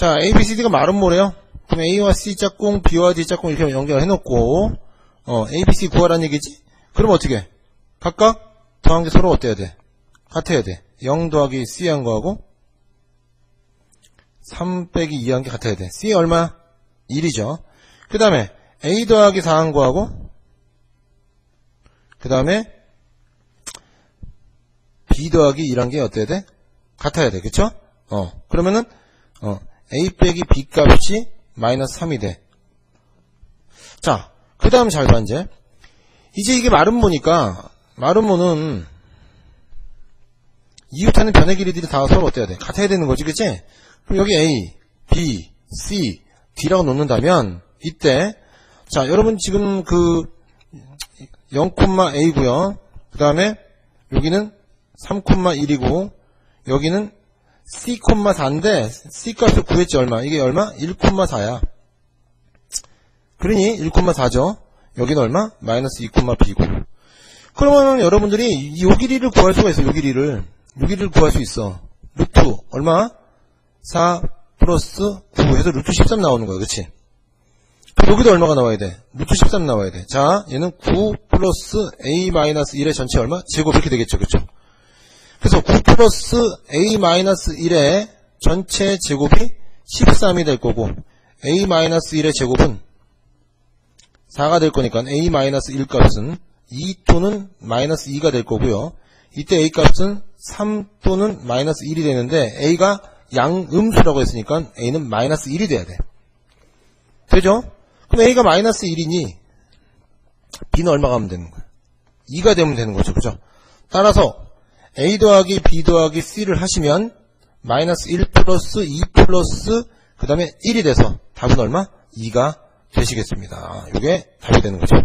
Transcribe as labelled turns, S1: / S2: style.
S1: 자, A, B, C, D가 뭐래요? 그럼 A와 C 짝꿍, B와 D 짝꿍 이렇게 연결해놓고, 어, A, B, C 구하라는 얘기지? 그럼 어떻게? 각각 더한 게 서로 어때야 돼? 같아야 돼. 0 더하기 C 한 거하고, 3 빼기 2 한 게 같아야 돼. C 얼마? 1이죠. 그 다음에, A 더하기 4 한 거하고, 그 다음에, B 더하기 1한 게 어때야 돼? 같아야 돼. 그쵸? 어, 그러면은, 어, A 빼기 B 값이 마이너스 3이 돼. 자, 그 다음 잘 봐, 이제. 이제 이게 마름모니까, 마름모는, 이웃하는 변의 길이들이 다 서로 어때야 돼? 같아야 되는 거지, 그치? 그럼 여기 A, B, C, D라고 놓는다면, 이때, 자, 여러분 지금 그, 0,A고요 그 다음에, 여기는 3,1이고, 여기는 C,4인데 C 값을 구했지 얼마? 이게 얼마? 1,4야. 그러니 1,4죠. 여기는 얼마? 마이너스 2,B고. 그러면 여러분들이 이요 길이를 구할 수가 있어. 요 길이를. 요 길이를 구할 수 있어. 루트 얼마? 4 플러스 9 해서 루트 13 나오는 거야. 그치? 여기도 얼마가 나와야 돼? 루트 13 나와야 돼. 자, 얘는 9 플러스 A 마이너스 1의 전체 얼마? 제곱 이렇게 되겠죠. 그쵸? 그래서 9 플러스 a 마이너스 1의 전체 제곱이 13이 될 거고 a 마이너스 1의 제곱은 4가 될 거니까 a 마이너스 1 값은 2 또는 마이너스 2가 될 거고요. 이때 a 값은 3 또는 마이너스 1이 되는데 a가 양음수라고 했으니까 a는 마이너스 1이 돼야 돼. 되죠? 그럼 a가 마이너스 1이니 b는 얼마가 하면 되는 거야? 2가 되면 되는 거죠. 그죠? 따라서 a 더하기 b 더하기 c를 하시면 마이너스 1 플러스 2 플러스 그 다음에 1이 돼서 답은 얼마? 2가 되시겠습니다. 이게 답이 되는 거죠.